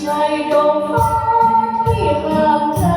ใช่ดวงฟ้าที่ห่างไกล